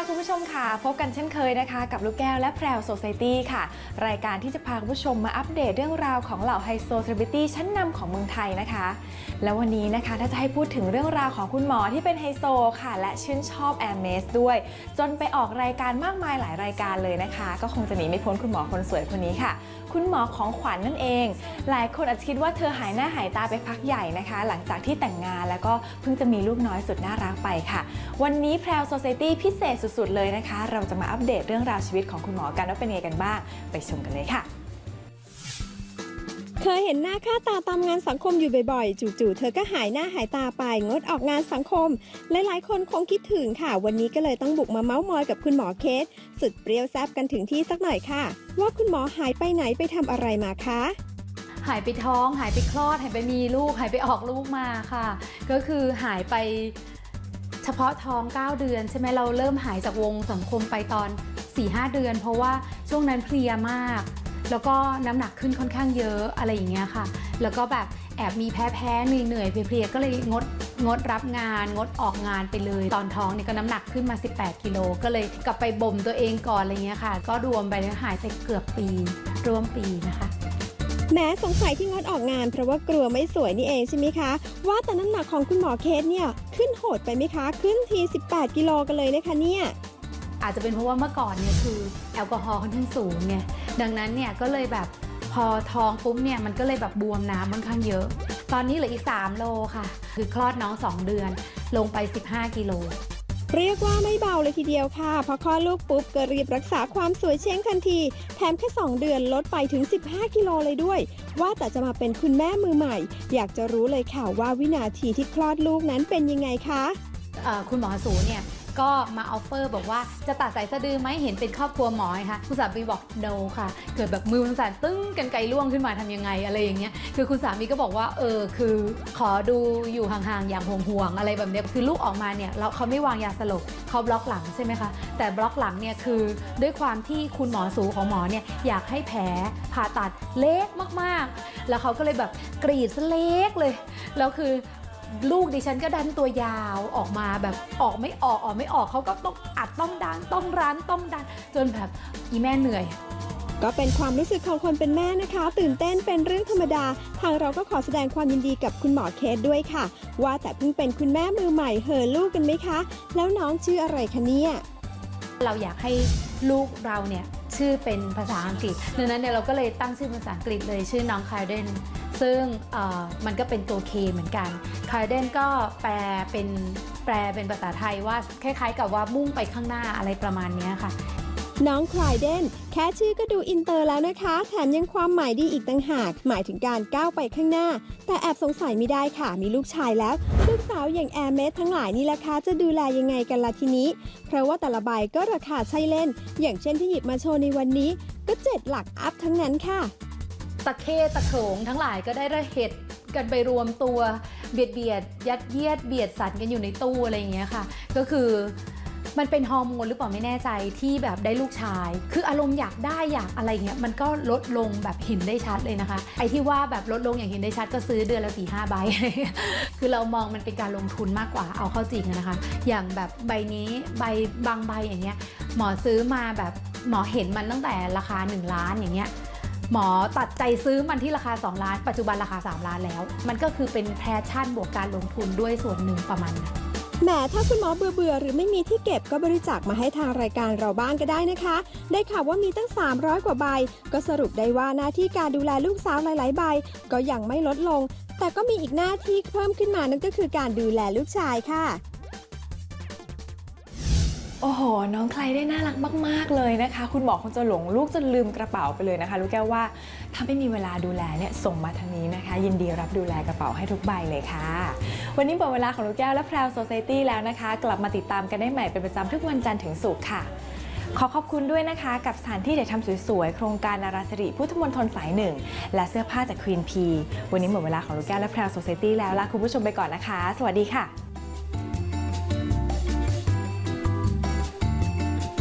ค่ะคุณผู้ชมค่ะ พบกันเช่นเคยนะคะ กับลูกแก้วและแพรวโซ c i ตี้ค่ะ รายการที่จะพาคุณผู้ชมมาอัปเดตเรื่องราวของเหล่าไฮโซเซเลบริตี้ชั้นนำของเมืองไทยนะคะ แล้ววันนี้นะคะถ้าจะให้พูดถึงเรื่องราวของคุณหมอที่เป็นไฮโซค่ะ และชื่นชอบแอร์เมสด้วย จนไปออกรายการมากมายหลายรายการเลยนะคะ ก็คงจะหนีไม่พ้นคุณหมอคนสวยคนนี้ค่ะ คุณหมอของขวัญนนั่นเอง หลายคนอาจคิดว่าเธอหายหน้าหายตาไปพักใหญ่นะคะ หลังจากที่แต่งงานแล้วก็เพิ่งจะมีลูกน้อยสุดน่ารักไปค่ะ วันนี้แพรวโซ c i ตี้พิเศษสุดๆเลยนะคะ เราจะมาอัปเดตเรื่องราวชีวิตของคุณหมอกันว่าเป็นยังไงกันบ้าง ไปชมกันเลยค่ะเคยเห็นหน้าค่าตาตามงานสังคมอยู่บ่อยๆ จู่ๆ เธอก็หายหน้าหายตาไปงดออกงานสังคม หลายๆ คนคงคิดถึงค่ะ วันนี้ก็เลยต้องบุกมาเมาส์มอยกับคุณหมอเคส สุดเปรี้ยวแซบกันถึงที่สักหน่อยค่ะ ว่าคุณหมอหายไปไหนไปทำอะไรมาคะหายไปท้อง หายไปคลอด หายไปมีลูก หายไปออกลูกมาค่ะ ก็คือหายไปเฉพาะท้อง 9 เดือนใช่ไหมเราเริ่มหายจากวงสังคมไปตอน 4-5 เดือน เพราะว่าช่วงนั้นเพลียมาก แล้วก็น้ำหนักขึ้นค่อนข้างเยอะอะไรอย่างเงี้ยค่ะ แล้วก็แบบแอบมีแพ้แพ้เหนื่อยเหนื่อยเพลียก็เลยงดงดรับงานงดออกงานไปเลย ตอนท้องเนี่ยก็น้ำหนักขึ้นมา 18 กิโลก็เลยกลับไปบ่มตัวเองก่อนอะไรเงี้ยค่ะ ก็รวมไปเนี่ยหายไปเกือบปีรวมปีนะคะ แม้สงสัยที่งดออกงานเพราะว่ากลัวไม่สวยนี่เองใช่ไหมคะ ว่าแต่น้ำหนักของคุณหมอเคสเนี่ยขึ้นโหดไปไหมคะ ขึ้นที 18 กิโลกันเลยนะคะเนี่ยอาจจะเป็นเพราะว่าเมื่อก่อนเนี่ยคือแอลกอฮอล์ค่อนข้างสูงไงดังนั้นเนี่ยก็เลยแบบพอท้องปุ๊บเนี่ยมันก็เลยแบบบวมน้ำค่อนข้างเยอะ ตอนนี้เหลืออีก 3 โลค่ะ คือคลอดน้อง 2 เดือนลงไป 15 กิโล เรียกว่าไม่เบาเลยทีเดียวค่ะ พอคลอดลูกปุ๊บก็รีบรักษาความสวยเช้งทันที แถมแค่ 2 เดือนลดไปถึง 15 กิโลเลยด้วย ว่าแต่จะมาเป็นคุณแม่มือใหม่ อยากจะรู้เลยค่ะว่าวินาทีที่คลอดลูกนั้นเป็นยังไงคะคุณหมอสูเนี่ย ก็มาออฟเฟอร์บอกว่าจะตัดสายสะดือไหมเห็นเป็นครอบครัวหมอไงคะคุณสามีบอก no ค่ะ เกิดแบบมือมันสั่นตึ้งกันไกลล่วงขึ้นมาทำยังไงอะไรอย่างเงี้ยคือคุณสามีก็บอกว่าเออคือขอดูอยู่ห่างๆอย่างห่วงๆอะไรแบบเนี้ยคือลูกออกมาเนี่ยเราเขาไม่วางยาสลบเขาบล็อกหลังใช่ไหมคะแต่บล็อกหลังเนี่ยคือด้วยความที่คุณหมอสูของหมอเนี่ยอยากให้แผลผ่าตัดเล็กมากๆ แล้วเขาก็เลยแบบกรีดซะเล็กเลยแล้วคือ ลูกดิฉันก็ดันตัวยาวออกมาแบบออกไม่ออกออกไม่ออกเขาก็ต้องอัดต้องดันต้องรั้นต้องดันจนแบบอีแม่เหนื่อย ก็เป็นความรู้สึกของคนเป็นแม่นะคะ ตื่นเต้นเป็นเรื่องธรรมดา ทางเราก็ขอแสดงความยินดีกับคุณหมอเคสด้วยค่ะ ว่าแต่เพิ่งเป็นคุณแม่มือใหม่เหอะลูกกันไหมคะ แล้วน้องชื่ออะไรคะเนี่ยเราอยากให้ลูกเราเนี่ยชื่อเป็นภาษาอังกฤษดังนั้นเนี่ยเราก็เลยตั้งชื่อภาษาอังกฤษเลยชื่อน้องคาร์เดน ซึ่งมันก็เป็นตัว K เหมือนกันคาเดนก็แปลเป็นแปลเป็นภาษาไทยว่าคล้ายๆ กับว่ามุ่งไปข้างหน้าอะไรประมาณนี้ค่ะ น้องคลายเดนแค่ชื่อก็ดูอินเตอร์แล้วนะคะ แถมยังความหมายดีอีกต่างหาก หมายถึงการก้าวไปข้างหน้า แต่แอบสงสัยไม่ได้ค่ะ มีลูกชายแล้ว ลูกสาวอย่างแอร์เมสทั้งหลายนี่แหละคะจะดูแลยังไงกันล่ะทีนี้ เพราะว่าแต่ละใบก็ราคาใช่เล่น อย่างเช่นที่หยิบมาโชว์ในวันนี้ ก็เจ็ดหลักอัพทั้งนั้นค่ะ ตะเคตะโขงทั้งหลายก็ได้ระเหตุกันไปรวมตัวเบียดเบียดยัดเยียดเบียดสันกันอยู่ในตู้อะไรอย่างเงี้ยค่ะ ก็คือมันเป็นฮอร์โมนหรือเปล่าไม่แน่ใจที่แบบได้ลูกชาย คืออารมณ์อยากได้อยากอะไรเงี้ยมันก็ลดลงแบบเห็นได้ชัดเลยนะคะ ไอ้ที่ว่าแบบลดลงอย่างเห็นได้ชัดก็ซื้อเดือนละสี่ห้าใบ คือเรามองมันเป็นการลงทุนมากกว่าเอาเข้าจริงนะคะ อย่างแบบใบนี้ใบบางใบอย่างเงี้ยหมอซื้อมาแบบหมอเห็นมันตั้งแต่ราคา 1 ล้านอย่างเงี้ย หมอตัดใจซื้อมันที่ราคา 2 ล้าน ปัจจุบันราคา 3 ล้านแล้ว มันก็คือเป็นแพชชั่นบวกการลงทุนด้วยส่วนหนึ่งประมาณนั้นแหมถ้าคุณหมอเบื่อเบื่อหรือไม่มีที่เก็บก็บริจาคมาให้ทางรายการเราบ้างก็ได้นะคะ ได้ข่าวว่ามีตั้ง 300 กว่าใบ ก็สรุปได้ว่าหน้าที่การดูแลลูกสาวหลาย ๆ ใบ ก็ยังไม่ลดลง แต่ก็มีอีกหน้าที่เพิ่มขึ้นมานั่นก็คือการดูแลลูกชายค่ะ โอ้โห น้องใครได้น่ารักมาก ๆ เลยนะคะ คุณหมอคงจะหลงลูกจนลืมกระเป๋าไปเลยนะคะลูกแก้วว่าถ้าไม่มีเวลาดูแลเนี่ยส่งมาทางนี้นะคะ ยินดีรับดูแลกระเป๋าให้ทุกใบเลยค่ะ วันนี้หมดเวลาของลูกแก้วและแพรวโซซตี้แล้วนะคะ กลับมาติดตามกันได้ใหม่เป็นประจำทุกวันจันทร์ถึงศุกร์ค่ะ ขอขอบคุณด้วยนะคะ กับสถานที่เด็ดทำสวยๆ โครงการนาราสิริพุทธมณฑลสายหนึ่งและเสื้อผ้าจากควีนพีวันนี้หมดเวลาของลูกแก้วและแพรวโซซตี้แล้วลาคุณผู้ชมไปก่อนนะคะ สวัสดีค่ะ